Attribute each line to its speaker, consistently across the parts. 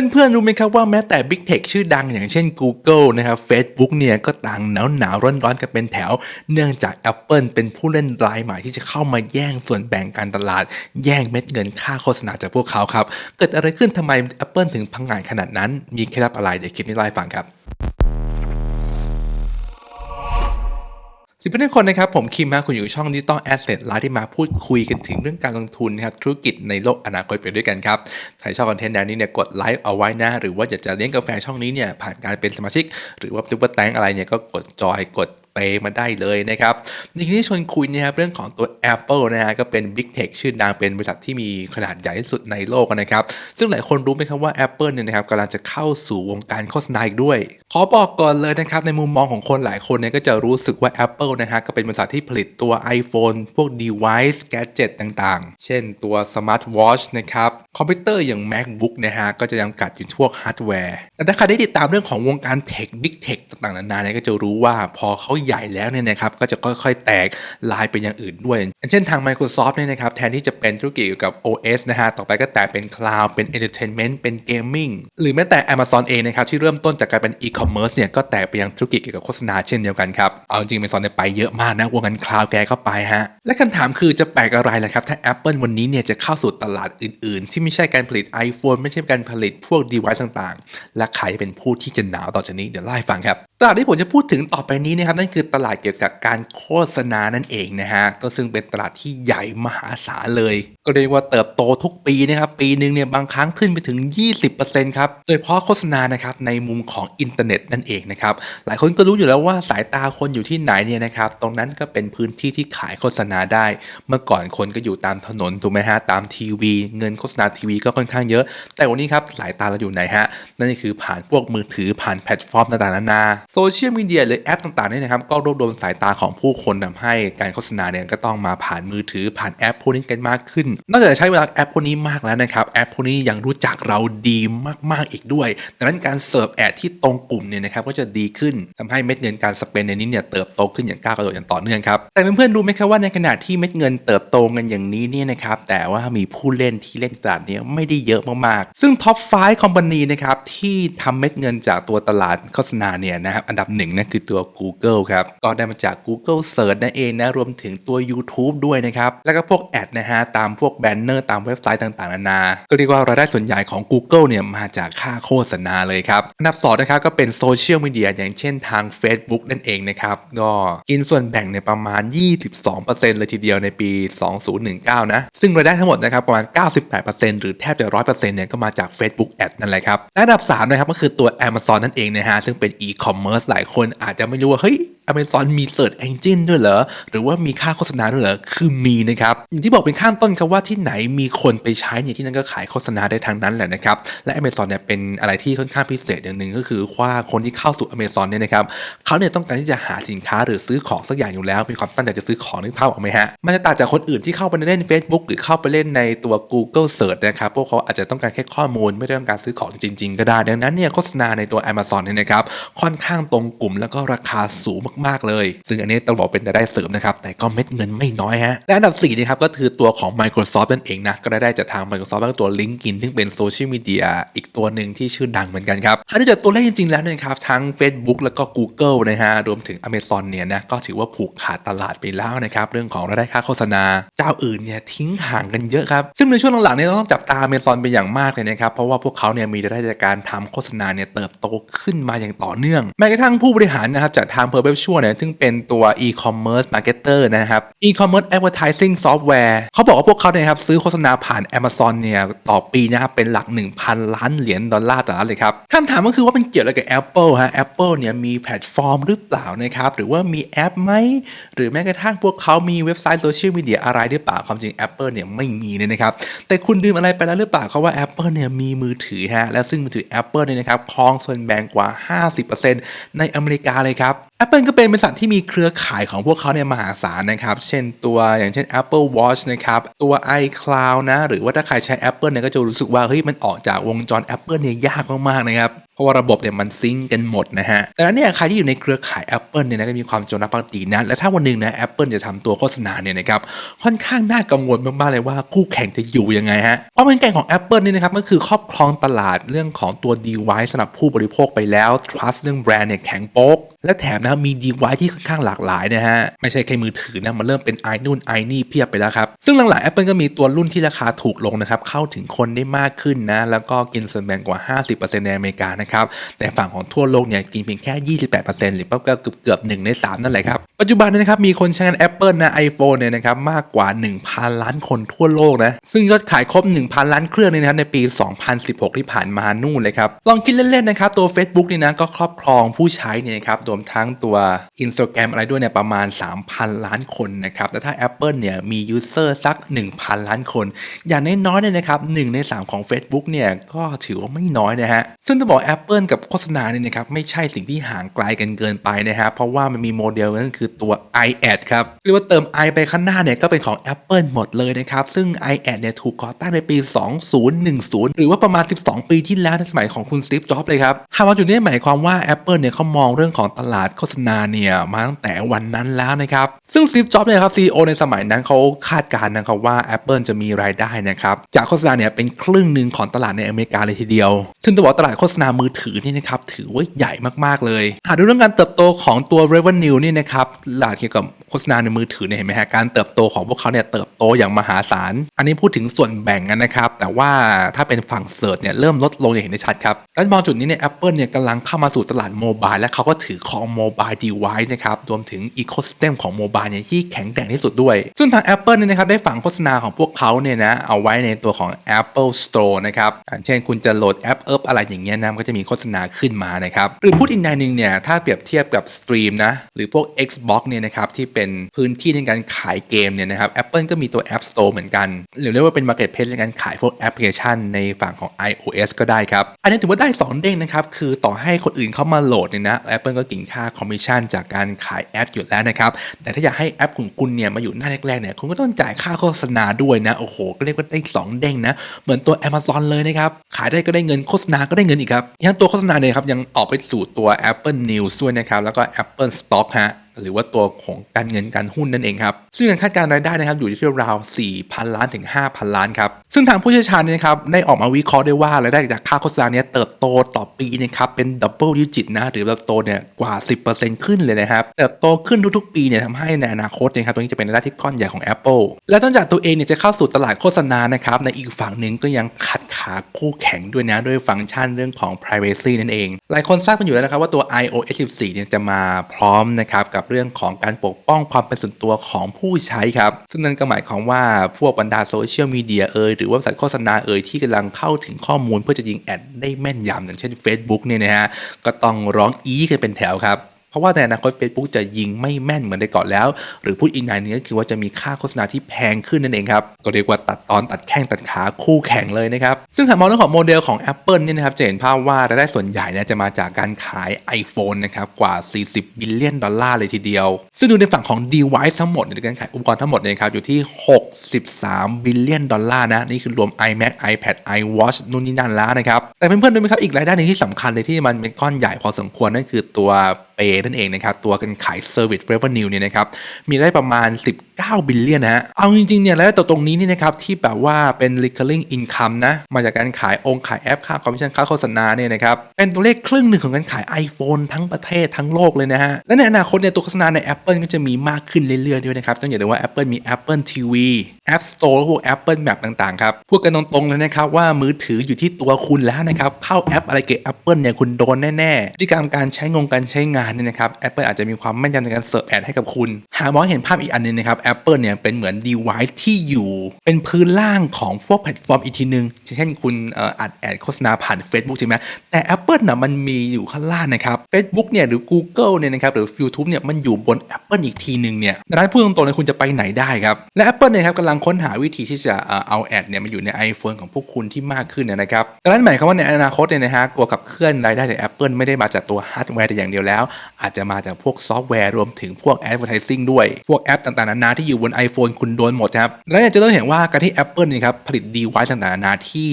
Speaker 1: เพื่อนๆรู้ไหมครับว่าแม้แต่ Big Tech ชื่อดังอย่างเช่น Google นะครับ Facebook เนี่ยก็ต่างหนาวหนาวร้อนร้อนๆกันเป็นแถว เนื่องจาก Apple เป็นผู้เล่นรายใหม่ที่จะเข้ามาแย่งส่วนแบ่งการตลาด แย่งเม็ดเงินค่าโฆษณาจากพวกเขาครับ เกิดอะไรขึ้นทำไม Apple ถึงพังงานขนาดนั้น มีเคล็ดลับอะไรเดี๋ยวคลิปนี้ไล่ฟังครับ สวัสดีทุกคนนะครับผมคิมฮะคุณอยู่ช่องดิจิตอลแอสเซทไลฟ์ที่มาพูดคุยกันถึงเรื่องการลงทุนนะครับธุรกิจในโลกอนาคตไปด้วยกันครับใครชอบคอนเทนต์แนวนี้เนี่ยกดไลค์เอาไว้นะหรือว่าอยากจะเลี้ยงกาแฟช่องนี้เนี่ยผ่านการเป็นสมาชิก หรือว่าซุปเปอร์แตงอะไรเนี่ยก็กดจอยกด เปมาได้เลยนะครับในที่นี้ชวนคุยนะครับเรื่องของตัว Apple นะฮะก็เป็น Big Tech ชื่อดังเป็นบริษัทที่มีขนาดใหญ่ที่สุดในโลกนะครับ ซึ่งหลายคนรู้ไหมครับว่า Apple เนี่ยนะครับกำลังจะเข้าสู่วงการโฆษณาอีกด้วย ขอบอกก่อนเลยนะครับในมุมมองของคนหลายคนเนี่ยก็จะรู้สึกว่า Apple นะฮะก็เป็นบริษัทที่ผลิตตัว iPhone พวก device gadget ต่างๆ เช่นตัว Smart Watch นะครับคอมพิวเตอร์อย่าง MacBook นะฮะก็จะจำกัดอยู่พวกฮาร์ดแวร์แต่ถ้าใครได้ติดตามเรื่องของวงการเทค Big Tech ต่างๆนานาเนี่ยก็จะรู้ว่าพอเขาใหญ่แล้วเนี่ยนะครับก็จะค่อยๆ แตกลายเป็นอย่างอื่นด้วย เช่นทาง Microsoft เนี่ยนะครับแทนที่จะเป็นธุรกิจเกี่ยวกับ OS นะฮะต่อไปก็แตกเป็น Cloud เป็น Entertainment เป็น Gaming หรือแม้แต่ Amazon เองนะครับที่เริ่มต้นจากการเป็น e-commerce เนี่ยก็แตกไปยังธุรกิจเกี่ยวกับโฆษณาเช่นเดียวกันครับเอาจริง Amazon เนี่ยไปเยอะมากนะวงการ Cloud แกก็ไปฮะและคำถามคือจะแปลกอะไรล่ะครับถ้า Apple วันนี้เนี่ยจะเข้าสู่ตลาดอื่น ๆ ที่ไม่ใช่การผลิต iPhone ไม่ใช่การผลิตพวก device ต่างๆ และใครเป็นผู้ที่จะหนาวต่อจากนี้เดี๋ยวเล่ฟังครับ ตลาดที่ผมจะพูดถึงต่อไปนี้นะครับนั่นคือตลาดเกี่ยวกับการโฆษณานั่นเองนะฮะก็ซึ่งเป็นตลาดที่ใหญ่มหาศาลเลย ก็เรียกว่าเติบโตทุกปีนะครับปีหนึ่งเนี่ยบางครั้งขึ้นไปถึง 20%ครับโดยเฉพาะโฆษณานะครับในมุมของอินเทอร์เน็ตนั่นเองนะครับหลายคนก็รู้อยู่แล้วว่าสายตาคนอยู่ที่ไหนเนี่ยนะครับตรงนั้นก็เป็นพื้นที่ที่ขายโฆษณาได้ เมื่อก่อนคนก็อยู่ตามถนนถูกไหมฮะตามทีวี เงินโฆษณาทีวีก็ค่อนข้างเยอะ แต่วันนี้ครับสายตาเราอยู่ไหนฮะนั่นคือผ่านพวกมือถือผ่านแพลตฟอร์มต่างๆนานาโซเชียลมีเดียหรือแอปต่างๆเนี่ยนะครับก็รวบรวมสายตาของผู้คนทำให้การโฆษณาเนี่ยก็ต้องมาผ่านมือถือผ่านแอปพวกนี้กันมากขึ้น นอกจากจะใช้เวลาแอปพวกนี้มากแล้วนะครับแอปพวกนี้ยังรู้จักเราดีมากๆอีกด้วยดังนั้นการเสิร์ฟแอดที่ตรงกลุ่มเนี่ยนะครับก็จะดีขึ้นทำให้เม็ดเงินการสเปนในนี้เนี่ยเติบโตขึ้นอย่างก้าวกระโดดอย่างต่อเนื่องครับแต่เพื่อนๆรู้ไหมครับว่าในขณะที่เม็ดเงินเติบโตกันอย่างนี้เนี่ยนะครับแต่ว่ามีผู้เล่นที่เล่นตลาดนี้ไม่ได้เยอะมากๆ ซึ่งท็อป5คอมพานีนะครับที่ทำเม็ดเงินจากตัวตลาดโฆษณาเนี่ยนะครับอันดับหนึ่งนั่นคือตัว Google ครับ ก็ได้มาจาก Google Search นั่นเองนะ รวมถึงตัว YouTube ด้วยนะครับ แล้วก็พวกแอดนะฮะ ตามพวกแบนเนอร์ตามเว็บไซต์ต่างๆ นานา ก็เรียกว่ารายได้ส่วนใหญ่ของ Google เนี่ย มาจากค่าโฆษณาเลยครับ อันดับ2นะครับ ก็เป็นโซเชียลมีเดียอย่างเช่นทาง Facebook นั่นเองนะครับ ก็กินส่วนแบ่งในประมาณ 22%เลยทีเดียวในปี 2019 นะ ซึ่งรายได้ทั้งหมดนะครับประมาณ 98%หรือแทบจะ 100%เนี่ยก็มาจาก Facebook Ad นั่นแหละครับและอันดับ3นะครับก็คือตัว Amazon นั่นเองนะฮะซึ่งเป็น e-commerce หลายคนอาจจะไม่รู้ว่าเฮ้ย Amazon มี Search Engine ด้วยเหรอ หรือว่ามีค่าโฆษณาด้วยเหรอ คือมีนะครับ อย่างที่บอกเป็นข้างต้นครับว่าที่ไหนมีคนไปใช้เนี่ยที่นั่นก็ขายโฆษณาได้ทางนั้นแหละนะครับ และ Amazon เนี่ยเป็นอะไรที่ค่อนข้างพิเศษอย่างหนึ่งก็คือว่าคนที่เข้าสู่ Amazon เนี่ยนะครับเขาเนี่ยต้องการที่จะหาสินค้าหรือซื้อของสักอย่างอยู่แล้ว มีความตั้งใจจะซื้อของนึกภาพออกไหมฮะ มันจะต่างจากคนอื่นที่เข้าไปเล่น Facebook หรือเข้าไปเล่นในตัว Google Search นะครับพวกเขาอาจจะต้องการแค่ข้อมูลไม่ได้ต้องการซื้อของจริง ๆ ก็ได้ ดังนั้นเนี่ยโฆษณาในตัว Amazon เนี่ยนะครับค่อนข้างตรงกลุ่มแล้วก็ราคาสูงมากๆเลย ซึ่งอันนี้ต้องบอกเป็นรายได้เสริมนะครับ แต่ก็เม็ดเงินไม่น้อยฮะและอันดับ4นะครับก็คือตัวของ Microsoft นั่นเองนะก็ได้ได้จากทาง Microsoft แล้วตัว LinkedIn ซึ่งเป็นโซเชียลมีเดียอีกตัวหนึ่งที่ชื่อดังเหมือนกันครับถ้าดูจากตัวเลขจริงๆแล้วนะครับทั้ง Facebook แล้วก็ Google นะฮะรวมถึง Amazon เนี่ยนะก็ถือว่าผูกขาดตลาดไปแล้วนะครับเรื่องของรายได้ค่าโฆษณา เจ้าอื่นเนี่ยทิ้งห่างกันเยอะครับซึ่งในช่วงหลังๆเนี่ยต้องจับตา Amazon เป็นอย่างมากเลยนะครับเพราะว่าพวกเขาเนี่ยมีรายได้จากการทำโฆษณาเนี่ยเติบโตขึ้นมาอย่างต่อเนื่องแม้กระทั่งผู้บริหารนะครับจากทาง Perpetual เนี่ยซึ่งเป็นตัว e-commerce marketer นะครับ e-commerce advertising software เขาบอกว่าพวกเขาเนี่ยครับซื้อโฆษณาผ่าน Amazon เนี่ยต่อปีนะครับเป็นหลัก 1,000 ล้านเหรียญดอลลาร์ต่อล้านเลยครับคำถามก็คือว่าเป็นเกี่ยวอะไรกับ Apple ฮะ Apple เนี่ยมีแพลตฟอร์มหรือเปล่านะครับหรือว่ามีแอปไหมหรือแม้กระทั่งพวกเขามีเว็บไซต์โซเชียลมีเดียอะไรหรือเปล่าความจริง Apple เนี่ยไม่มีเลยนะครับแต่คุณลืมอะไรไปแล้วหรือเปล่าเขาว่า Apple เนี่ยมีมือถือฮะและซึ่งมือถือ Apple เนี่ยนะครับครองส่วนแบ่งกว่า 50%ในอเมริกาเลยครับ Apple ก็เป็นบริษัทที่มีเครือข่ายของพวกเขาเนี่ยมหาศาลนะครับ เช่นตัวอย่างเช่น Apple Watch นะครับ ตัว iCloud นะ หรือว่าถ้าใครใช้ Apple เนี่ยก็จะรู้สึกว่าเฮ้ยมันออกจากวงจร Apple เนี่ยยากมากๆนะครับเพราะว่าระบบเนี่ยมันซิงก์กันหมดนะฮะดังนั้นเนี่ยใครที่อยู่ในเครือข่าย Apple เนี่ยนะก็มีความจงรักภักดีนะ และถ้าวันหนึ่งนะ Apple จะทำตัวโฆษณาเนี่ยนะครับค่อนข้างน่ากังวลมากๆเลยว่าคู่แข่งจะอยู่ยังไงฮะ ความแข็งแกร่งของ Apple นี่นะครับก็คือครอบครองตลาดเรื่องของตัว device สำหรับผู้บริโภคไปแล้ว trust เรื่องแบรนด์เนี่ยแข็งโป๊กและแถมนะครับมี device ที่ค่อนข้างหลากหลายนะฮะ ไม่ใช่แค่มือถือนะ มันเริ่มเป็นไอนู่นไอนี่เพียบไปแล้วครับ ซึ่งหลังๆ Apple ก็มีตัวรุ่นที่ราคาถูกลงนะครับ เข้าถึงคนได้มากขึ้นนะ แล้วก็กินส่วนแบ่งกว่า 50%ในอเมริกานะครับ แต่ฝั่งของทั่วโลกเนี่ย กินเพียงแค่ 28%หรือก็เกือบเกือบๆ1ใน 3 นั่นแหละครับ ปัจจุบันนยนะครับมีคนใช้งาน Apple นะ iPhone เนี่ยนะครับมากกว่า 1,000 ล้านคนทั่วโลกนะซึ่งยอดขายครบ 1,000 ล้านเครื่องเนี่ยนะครับในปี 2016 ที่ผ่านมานู่นเลยครับลองคิดเล่นๆนะครับตัว Facebook นี่นะก็ครอบครองผู้ใช้เนี่ยนะครับรวมทั้งตัว Instagram อะไรด้วยเนี่ยประมาณ 3,000 ล้านคนนะครับ แต่ถ้า Apple เนี่ยมียูเซอร์สัก 1,000 ล้านคน อย่างน้อยๆเนี่ยนะครับ1ใน 3 ของ Facebook เนี่ยก็ถือว่าไม่น้อยนะฮะ ซึ่งจะบอก Apple กับโฆษณาเนี่ยนะครับไม่ใช่สิ่งที่ห่างไกลกันเกินไปนะฮะเพราะว่ามันมีโมเดลนั่นคือตัว iAd ครับเรียกว่าเติม i ไปข้างหน้าเนี่ยก็เป็นของ Apple หมดเลยนะครับ ซึ่ง iAd เนี่ยถูกก่อตั้งในปี 2010 หรือว่าประมาณ 12 ปีที่แล้วในสมัยของคุณ Steve Jobs เลยครับหากว่าจุดนี้หมายความว่า Apple เนี่ยเขามองเรื่องของตลาดโฆษณาเนี่ยมาตั้งแต่วันนั้นแล้วนะครับ ซึ่ง Steve Jobs เนี่ยครับ CEO ในสมัยนั้นเขาคาดการณ์นะครับว่า Apple จะมีรายได้นะครับจากโฆษณาเนี่ยเป็นครึ่งหนึ่งของตลาดในอเมริกาเลยทีเดียว ซึ่งต้องบอกตลาดโฆษณามือถือนี่นะครับถือว่าใหญ่มากๆเลยหากดูเรื่องการเติบโตของตัว revenue นี่นะครับหลักเกี่ยวกับโฆษณาในมือถือเนี่ยเห็นไหมฮะการเติบโตของพวกเขาเนี่ยเติบโตอย่างมหาศาล อันนี้พูดถึงส่วนแบ่งกันนะครับ แต่ว่าถ้าเป็นฝั่งเสิร์ชเนี่ยเริ่มลดลงอย่างเห็นได้ชัดครับและมองจุดนี้เนี่ย Apple เนี่ยกำลังเข้ามาสู่ตลาดโมบายและเขาก็ถือครองโมบายดีไวซ์นะครับรวมถึงอีโคส y ต e m ของโมบายเนี่ยที่แข็งแกร่งที่สุดด้วย ซึ่งทาง Apple เนี่ยนะครับได้ฝังโฆษณาของพวกเขาเนี่ยนะเอาไว้ในตัวของ Apple Store นะครับเช่นคุณจะโหลดแอปเอิบอะไรอย่างเงี้ยนะมันก็จะมีโฆษณาขึ้นมานะครับหรือพูดอีกในหนึ่งเนี่ยถ้าเปรียบเทียบกับสตรีมนะหรือพวก Xbox เนี่ยนะครับที่เป็นพื้นที่ในการขายเกมเนี่ยนะครับ Apple ก็มีตัว App Store เหมือนกัน หรือเรียกว่าเป็น Marketplace ในการขายพวกแอปพลิเคชันในฝั่งของ iOS ก็ได้ครับอันนี้ถือว่าได้ 2 เด้งนะครับคือต่อให้คนอื่นเข้ามาโหลดเนี่ยนะ Apple ก็กินค่าคอมมิชชั่นจากการขายแอปอยู่แล้วนะครับแต่ถ้าอยากให้แอปของคุณเนี่ยมาอยู่หน้าแรกๆเนี่ยคุณก็ต้องจ่ายค่าโฆษณาด้วยนะโอ้โหก็เรียกว่าได้2เด้งนะเหมือนตัว Amazon เลยนะครับขายได้ก็ได้เงินโฆษณาก็ได้เงินอีกครับยังตัวโฆษณาเนี่ยครับยังออกไปสู่ตัว Apple News ด้วยนะครับแล้วก็ Apple Stock ฮะหรือว่าตัวของการเงินการหุ้นนั่นเองครับ ซึ่งการคาดการณ์รายได้นะครับอยู่ที่ราว 4,000 ล้านถึง 5,000 ล้านครับ ซึ่งทางผู้เชี่ยวชาญนี่นะครับได้ออกมาวิเคราะห์ได้ว่ารายได้จากค่าโฆษณาเนี่ยเติบโตต่อปีนะครับเป็นดับเบิลดิจิตนะหรือเติบโตเนี่ยกว่า 10%ขึ้นเลยนะครับ เติบโตขึ้นทุกๆ ปีเนี่ยทำให้ในอนาคตนะครับตรงนี้จะเป็นรายได้ที่ก้อนใหญ่ของ Apple และนอกจากตัวเองเนี่ยจะเข้าสู่ตลาดโฆษณานะครับในอีกฝั่งหนึ่งก็ยังขัดขาคู่แข่งด้วยนะด้วยฟังก์ชันเรื่องของ privacy นั่นเอง หลายคนทราบกันอยู่แล้วนะครับว่าตัว iOS 14เนี่ยจะมาพร้อมนะครับกับเรื่องของการปกป้องความเป็นส่วนตัวของผู้ใช้ครับ ซึ่งนั่นก็หมายความว่าพวกบรรดาโซเชียลมีเดียเอ่ยหรือว่าบริษัทโฆษณาเอ่ยที่กำลังเข้าถึงข้อมูลเพื่อจะยิงแอดได้แม่นยำอย่างเช่น Facebook เนี่ยนะฮะก็ต้องร้องอีกันเป็นแถวครับ เพราะว่าในอนาคต Facebook จะยิงไม่แม่นเหมือนในก่อนแล้ว หรือพูดอีกในหนึงก็คือว่าจะมีค่าโฆษณาที่แพงขึ้นนั่นเองครับ ก็เรียกว่าตัดตอนตัดแข้งตัดขาคู่แข่งเลยนะครับ ซึ่งหากมองเรื่องของโมเดลของ Apple เนี่ยนะครับจะเห็นภาพว่ารายได้ส่วนใหญ่เนี่ยจะมาจากการขาย iPhone นะครับกว่า 40 บิลเลียนดอลลาร์เลยทีเดียว ซึ่งดูในฝั่งของ device ทั้งหมดในการขายอุปกรณ์ทั้งหมดเนี่ยครับอยู่ที่ 63 บิลเลียนดอลลาร์นะนี่คือรวม iMac iPad iWatch นู่นนี่นั่นแล้วนะครับแต่เพื่อนๆดูไหมครับอีกรายได้นึงที่สำคัญเลยที่มันเป็นก้อนใหญ่พอสมควรนั่นคือตัว เปนั่นเองนะครับ ตัวการขาย Service Revenue เนี่ยนะครับ มีได้ประมาณ 19 บิลเลียนนะฮะ เอาจริงๆเนี่ยแล้วตัวตรงนี้นี่นะครับ ที่แบบว่าเป็น recurring income นะ มาจากการขายองค์ขายแอปค่าคอมมิชชั่นค่าโฆษณาเนี่ยนะครับ เป็นตัวเลขครึ่งหนึ่งของการขาย iPhone ทั้งประเทศทั้งโลกเลยนะฮะ และในอนาคตเนี่ยตัวโฆษณาใน Apple ก็จะมีมากขึ้นเรื่อยๆด้วยนะครับต้องอย่าลืมว่า Apple มี Apple TV App Store พวก Apple Map ต่างๆครับพูดกันตรงๆเลยนะครับว่ามือถืออยู่ที่ตัวคุณแล้วนะครับเข้าแอปอะไรเกี่ยวกับ Apple เนี่ยคุณโดนแน่ๆที่การการใช้งงการใช้งานเนี่ยนะครับ Apple อาจจะมีความแม่นยำในการเสิร์ฟแอดให้กับคุณ หากมองเห็นภาพอีกอันหนึงนะครับ Apple เนี่ยเป็นเหมือน device ที่อยู่ เป็นพื้นล่างของพวกแพลตฟอร์มอีกทีนึงเช่นคุณเอ่ออัดแอดโฆษณาผ่าน Facebook ใช่ไหมแต่ Apple น่ะมันมีอยู่ข้างล่างนะครับ Facebook เนี่ยหรือ Google เนี่ยนะครับหรือ YouTube เนี่ยมันอยู่บน Apple อีกทีนึงเนี่ยดังนั้นพูดตรงๆเลยคุณจะไปไหนได้ครับและ Apple เนี่ยครับกำลังค้นหาวิธีที่จะเอาแอดเนี่ยมาอยู่ใน iPhone ของพวกคุณที่มากขึ้นนะครับดังนั้นหมายความว่าในอนาคตเนี่ยนะฮะตัวขับเคลื่อนรายได้จาก Apple ไม่ได้มาจากตัวฮาร์ดแวร์แต่อย่างเดียวแล้ว อาจจะมาจากพวกซอฟต์แวร์รวมถึงพวก Advertising ด้วย พวกแอปต่างๆนานาที่อยู่บน iPhone คุณโดนหมดครับแล้วเนี่ยจะเริ่มเห็นว่าการที่ Apple เนี่ยครับผลิตดีไวซ์ต่างๆนานาที่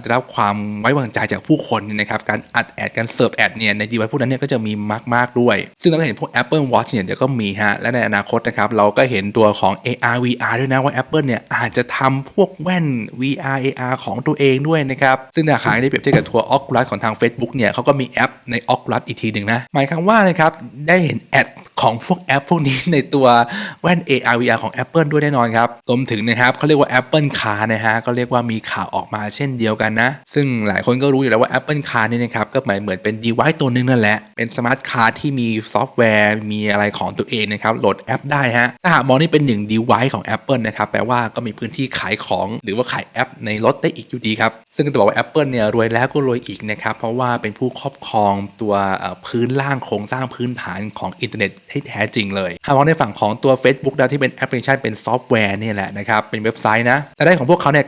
Speaker 1: ได้รับความไว้วางใจจากผู้คนเนี่ยนะครับการอัดแอดการเสิร์ฟแอดเนี่ยในดีไวซ์พวกนั้นเนี่ยก็จะมีมากๆด้วย ซึ่งเราก็เห็นพวก Apple Watch เนี่ยเดี๋ยวก็มีฮะและในอนาคตนะครับเราก็เห็นตัวของ AR VR ด้วยนะว่า Apple เนี่ยอาจจะทำพวกแว่น VR AR ของตัวเองด้วยนะครับ ซึ่งในขาได้เปรียบเทียบกับทัวร์ Oculus ของทาง Facebook เนี่ยเขาก็มีแอปใน Oculus อีกทีหนึ่งนะ หมายความว่านะครับได้เห็นแอดของพวกแอปพวกนี้ในตัวแว่น AR VR ของ Apple ด้วยแน่นอนครับรวมถึงนะครับเขาเรียกว่า Apple Car นะฮะก็เรียกว่ามีข่าวออกมาเช่นเดียวกันนะ ซึ่งหลายคนก็รู้อยู่แล้วว่า Apple Car เนี่ยนะครับก็หมายเหมือนเป็น device ตัวหนึงนั่นแหละ เป็นสมาร์ทคาร์ที่มีซอฟต์แวร์ มีอะไรของตัวเองนะครับโหลดแอปได้ฮะถ้าหากมองนี่เป็นหนึ่ง device ของ Apple นะครับแปลว่าก็มีพื้นที่ขายของหรือว่าขายแอปในรถได้อีกอยู่ดีครับซึ่งจะบอกว่า Apple เนี่ยรวยแล้วก็รวยอีกนะครับเพราะว่าเป็นผู้ครอบครองตัวพื้นล่างโครงสร้างพื้นฐานของอินเทอร์เน็ตให้แท้จริงเลยถ้ามองในฝั่งของตัว Facebook แล้วที่เป็นแอปพลิเคชันเป็นซอฟต์แวร์เนี่ยแหละนะครับ เป็นเว็บไซต์นะรายได้ของพวกเขาเนี่ย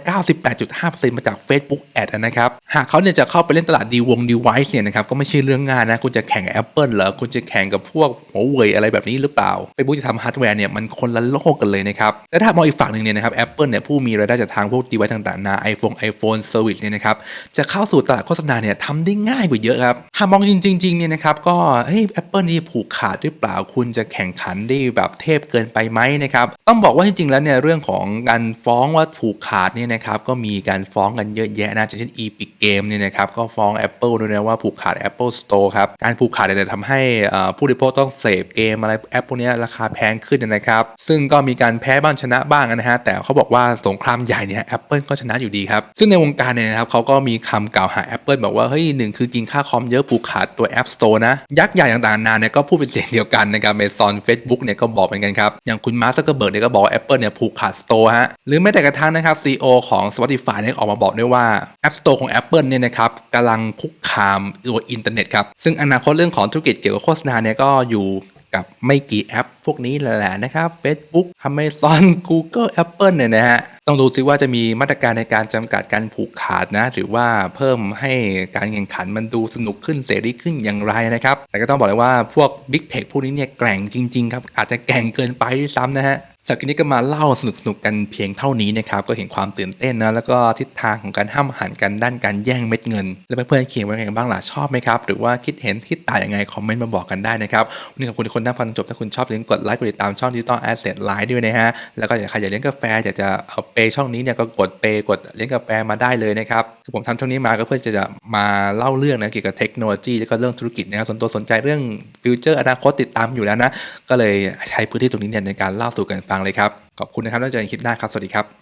Speaker 1: 98.5%มาจาก Facebook Ad นะครับ หากเขาเนี่ยจะเข้าไปเล่นตลาดดีวง device เนี่ยนะครับ ก็ไม่ใช่เรื่องง่ายนะ คุณจะแข่งกับ Apple เหรอ คุณจะแข่งกับพวกหัวเว่ยอะไรแบบนี้หรือเปล่า Facebook จะทำฮาร์ดแวร์เนี่ยมันคนละโลกกันเลยนะครับ แต่ถ้ามองอีกฝั่งหนึ่งเนี่ยนะครับ Apple เนี่ยผู้มีรายได้จากทางพวก device ต่างๆนะ iPhone iPhone Service เนี่ยนะครับ จะเข้าสู่ตลาดโฆษณาเนี่ยทำได้ง่ายกว่าเยอะครับ หากมองจริงๆเนี่ยนะครับก็เฮ้ย Apple นี่ผูกขาดหรือเปล่าคุณจะแข่งขันได้แบบเทพเกินไปไหมนะครับต้องบอกว่าจริงๆแล้วเนี่ยเรื่องของการฟ้องว่าผูกขาดเนี่ยนะครับก็มีการฟ้องกันเยอะแยะนะอย่างเช่น Epic Game เนี่ยนะครับก็ฟ้อง Apple ด้วยนะว่าผูกขาด Apple Store ครับการผูกขาดเนี่ยทำให้ผู้บริโภคต้องเสพเกมอะไรแอปพวกนี้ราคาแพงขึ้นนะครับ ซึ่งก็มีการแพ้บ้างชนะบ้างนะฮะแต่เขาบอกว่าสงครามใหญ่เนี่ย Apple ก็ชนะอยู่ดีครับ ซึ่งในวงการเนี่ยนะครับเขาก็มีคำกล่าวหา Apple บอกว่าเฮ้ยหนึ่งคือกินค่าคอมเยอะผูกขาดตัว App Store นะ ยักษ์ใหญ่ต่างๆนานเนี่ยก็พูดเป็นเสียงเดียวกันนะครับ Amazon Facebook เนี่ยก็บอกเหมือนกันครับ อย่างคุณมาร์คซักเกอร์เบิร์กเนี่ยก็บอกว่า Apple เนี่ยผูกขาดสโตร์ฮะหรือแม้แต่กระทั่งนะครับซีอของ Spotify เนี่ยออกมาบอกด้วยว่า App Store ของ Apple เนี่ยนะครับกำลังคุกคามตัวอินเทอร์เน็ตครับซึ่งอนาคตเรื่องของธุรกิจเกี่ยวกับโฆษณาเนี่ยก็อยู่ กับไม่กี่แอปพวกนี้แหละนะครับ Facebook Amazon Google Apple เนี่ยนะฮะ ต้องดูซิว่าจะมีมาตรการในการจำกัดการผูกขาดนะ หรือว่าเพิ่มให้การแข่งขันมันดูสนุกขึ้นเสรีขึ้นอย่างไรนะครับ แต่ก็ต้องบอกเลยว่าพวก Big Tech พวกนี้เนี่ยแกร่งจริง ๆ ครับ อาจจะแกร่งเกินไปด้วยซ้ำนะฮะ จากนี้ก็มาเล่าสนุกๆกันเพียงเท่านี้นะครับก็เห็นความตื่นเต้นนะแล้วก็ทิศทางของการห้ามหันกันด้านการแย่งเม็ดเงิน แล้วเพื่อนๆเขียนว่าไงบ้างล่ะชอบไหมครับ หรือว่าคิดเห็นคิดต่างยังไงคอมเมนต์มาบอกกันได้นะครับวันนี้ขอบคุณทุกคนที่ฟังจบถ้าคุณชอบอย่าลืมกดไลค์กดติดตามช่อง Digital Asset Line ด้วยนะฮะแล้วก็อยากใครอยากเลี้ยงกาแฟอยากจะเอาเปย์ช่องนี้เนี่ยก็กดเปย์กดเลี้ยงกาแฟมาได้เลยนะครับคือผมทำช่องนี้มาก็เพื่อจะจะมาเล่าเรื่องนะเกี่ยวกับเทคโนโลยีแล้วก็เรื่องธุรกิจนะครับส่วนตัวสนใจเรื่องฟิวเจอร์อนาคตติดตามอยู่แล้วนะก็เลยใช้พื้นที่ตรงนี้เนี่ยในการเล่าสู่กันฟังเลยครับ ขอบคุณนะครับแล้วเจอกันคลิปหน้าครับ สวัสดีครับ